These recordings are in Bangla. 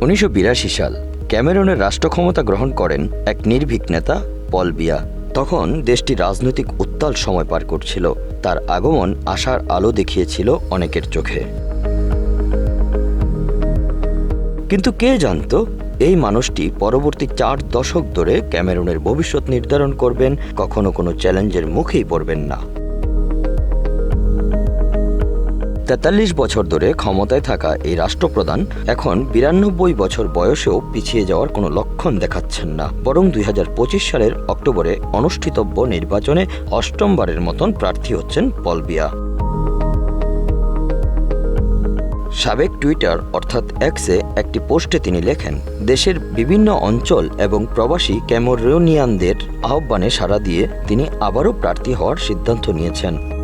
উনিশশো বিরাশি সাল ক্যামেরনের রাষ্ট্র ক্ষমতা গ্রহণ করেন এক নির্ভীক নেতা, পল বিয়া। তখন দেশটি রাজনৈতিক উত্তাল সময় পার করছিল। তার আগমন আশার আলো দেখিয়েছিল অনেকের চোখে। কিন্তু কে জানতো, এই মানুষটি পরবর্তী চার দশক ধরে ক্যামেরুনের ভবিষ্যৎ নির্ধারণ করবেন, কখনো কোনো চ্যালেঞ্জের মুখেই পড়বেন না। তেতাল্লিশ বছর ধরে ক্ষমতায় থাকা এই রাষ্ট্রপ্রধান এখন বিরানব্বই বছর বয়সেও পিছিয়ে যাওয়ার কোনো লক্ষণ দেখাচ্ছেন না। বরং দুই হাজার পঁচিশ সালের অক্টোবরে অনুষ্ঠিতব্য নির্বাচনে অষ্টমবারের মতন প্রার্থী হচ্ছেন পলবিয়া সাবেক টুইটার অর্থাৎ এক্সে একটি পোস্টে তিনি লেখেন, দেশের বিভিন্ন অঞ্চল এবং প্রবাসী ক্যামোরোনিয়ানদের আহ্বানে সাড়া দিয়ে তিনি আবারও প্রার্থী হওয়ার সিদ্ধান্ত নিয়েছেন।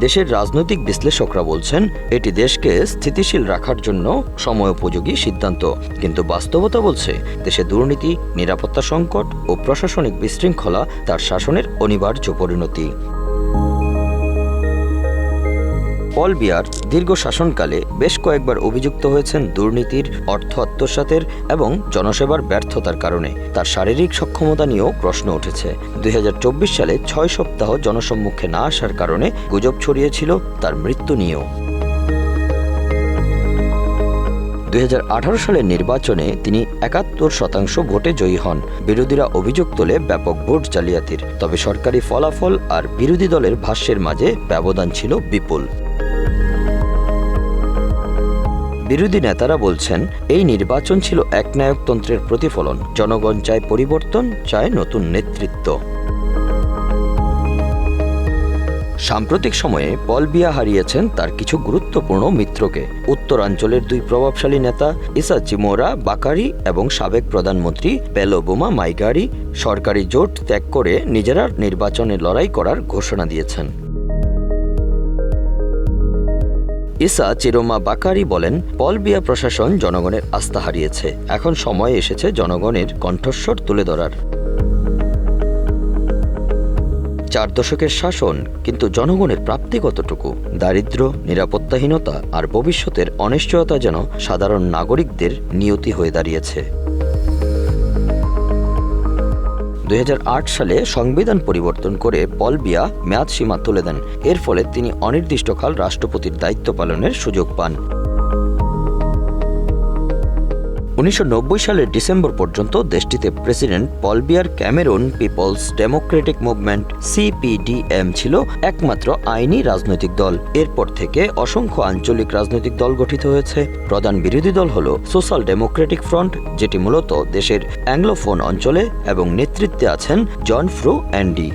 দেশের রাজনৈতিক বিশ্লেষকরা বলছেন, এটি দেশকে স্থিতিশীল রাখার জন্য সময়োপযোগী সিদ্ধান্ত। কিন্তু বাস্তবতা বলছে, দেশে দুর্নীতি, নিরাপত্তা সংকট ও প্রশাসনিক বিশৃঙ্খলা তার শাসনের অনিবার্য পরিণতি। পল বিয়ার দীর্ঘ শাসনকালে বেশ কয়েকবার অভিযুক্ত হয়েছেন দুর্নীতির, অর্থ আত্মসাতের এবং জনসেবার ব্যর্থতার কারণে। তার শারীরিক সক্ষমতা নিয়েও প্রশ্ন উঠেছে। দুই হাজার চব্বিশ সালে ছয় সপ্তাহ জনসম্মুখে না আসার কারণে গুজব ছড়িয়েছিল তার মৃত্যু নিয়েও। দুই হাজার আঠারো সালের নির্বাচনে তিনি একাত্তর শতাংশ ভোটে জয়ী হন। বিরোধীরা অভিযোগ তোলে ব্যাপক ভোট জালিয়াতির। তবে সরকারি ফলাফল আর বিরোধী দলের ভাষ্যের মাঝে ব্যবধান ছিল বিপুল। বিরোধী নেতারা বলছেন, এই নির্বাচন ছিল একনায়কতন্ত্রের প্রতিফলন। জনগণ চায় পরিবর্তন, চায় নতুন নেতৃত্ব। সাম্প্রতিক সময়ে পল বিয়া হারিয়েছেন তার কিছু গুরুত্বপূর্ণ মিত্রকে। উত্তরাঞ্চলের দুই প্রভাবশালী নেতা, ইসা চিমোরা বাকারি এবং সাবেক প্রধানমন্ত্রী পেলোবোমা মাইগারি সরকারি জোট ত্যাগ করে নিজেরা নির্বাচনে লড়াই করার ঘোষণা দিয়েছেন। ইসা চিরোমা বাকারি বলেন পলবিয়া প্রশাসন জনগণের আস্থা হারিয়েছে। এখন সময় এসেছে জনগণের কণ্ঠস্বর তুলে ধরার। চার দশকের শাসন কিন্তু জনগণের প্রাপ্তি কতটুকু? দারিদ্র, নিরাপত্তাহীনতা আর ভবিষ্যতের অনিশ্চয়তা যেন সাধারণ নাগরিকদের নিয়তি হয়ে দাঁড়িয়েছে। দু হাজার আট সালে সংবিধান পরিবর্তন করে পল বিয়া মেয়াদ সীমা তুলে দেন। এর ফলে তিনি অনির্দিষ্টকাল রাষ্ট্রপতির দায়িত্ব পালনের সুযোগ পান। উনিশশো নব্বই সালের ডিসেম্বর পর্যন্ত দেশটিতে president Paul Biya Cameroon people's democratic movement CPDM ছিল একমাত্র আইনি রাজনৈতিক দল। এরপর থেকে অসংখ্য আঞ্চলিক রাজনৈতিক দল গঠিত হয়েছে। প্রধান বিরোধী দল হল সোশ্যাল ডেমোক্রেটিক ফ্রন্ট, যেটি মূলত দেশের অ্যাংলোফোন অঞ্চলে এবং নেতৃত্বে আছেন John Fru Ndi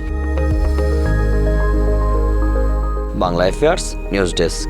Bangla affairs news desk.